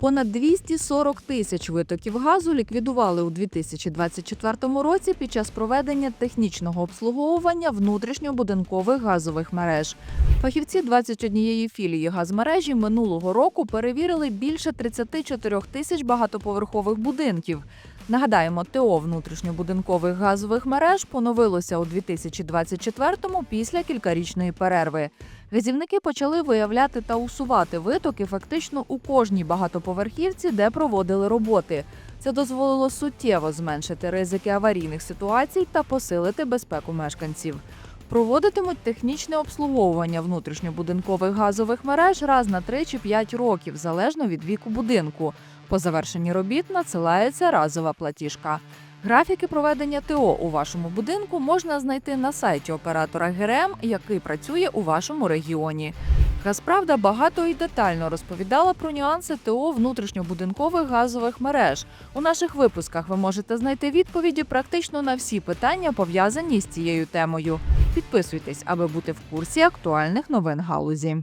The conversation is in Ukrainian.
Понад 240 тисяч витоків газу ліквідували у 2024 році під час проведення технічного обслуговування внутрішньобудинкових газових мереж. Фахівці 21 філії газмережі минулого року перевірили більше 34 тисяч багатоповерхових будинків. Нагадаємо, ТО внутрішньобудинкових газових мереж поновилося у 2024-му після кількарічної перерви. Газівники почали виявляти та усувати витоки фактично у кожній багатоповерхівці, де проводили роботи. Це дозволило суттєво зменшити ризики аварійних ситуацій та посилити безпеку мешканців. Проводитимуть технічне обслуговування внутрішньобудинкових газових мереж раз на 3 чи 5 років, залежно від віку будинку. По завершенні робіт надсилається разова платіжка. Графіки проведення ТО у вашому будинку можна знайти на сайті оператора ГРМ, який працює у вашому регіоні. Газправда багато і детально розповідала про нюанси ТО внутрішньобудинкових газових мереж. У наших випусках ви можете знайти відповіді практично на всі питання, пов'язані з цією темою. Підписуйтесь, аби бути в курсі актуальних новин галузі.